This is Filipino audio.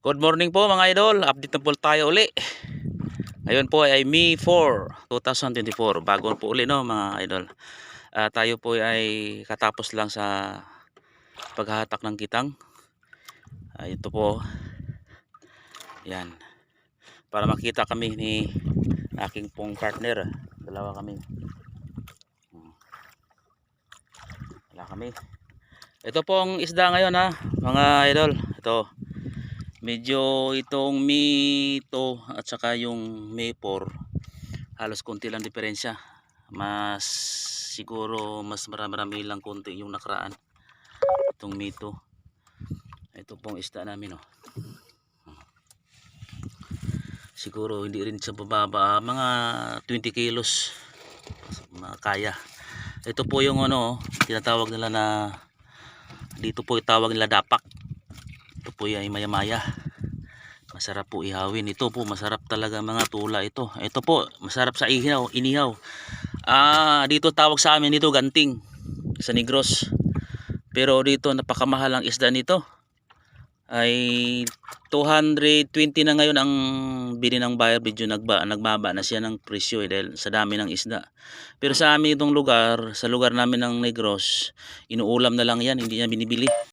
Good morning po mga idol. Update na po tayo uli. Ngayon po ay May 4, 2024. Bago po uli no mga idol. Ah, tayo po ay katapos lang sa paghahatak ng kitang. Ah, ito po. Yan. Para makita kami ni aking pong partner. Dalawa kami. Hmm. Wala kami. Ito pong isda ngayon ha, mga idol. Ito medyo itong May 2 at saka yung May 4 halos konti lang diferensya mas siguro mas marami lang konti yung nakaraan. Itong May 2 ito pong isda namin oh. siguro hindi rin siya bababa. Mga 20 kilos. Kaya. Ito po yung ano oh, tinatawag nila na dito po itawag nila dapak ito po ay maya maya masarap po ihawin. Ito po masarap talaga mga tula ito. Ito po masarap sa ihaw inihaw. Ah dito tawag sa amin dito ganting. Sa Negros. Pero dito napakamahal ang isda nito. Ay 220 na ngayon ang bili ng buyer medyo nagba, nagbaba na siya ng presyo eh, dahil sa dami ng isda. Pero sa amin itong lugar sa lugar namin ng Negros inuulam na lang yan. Hindi niya binibili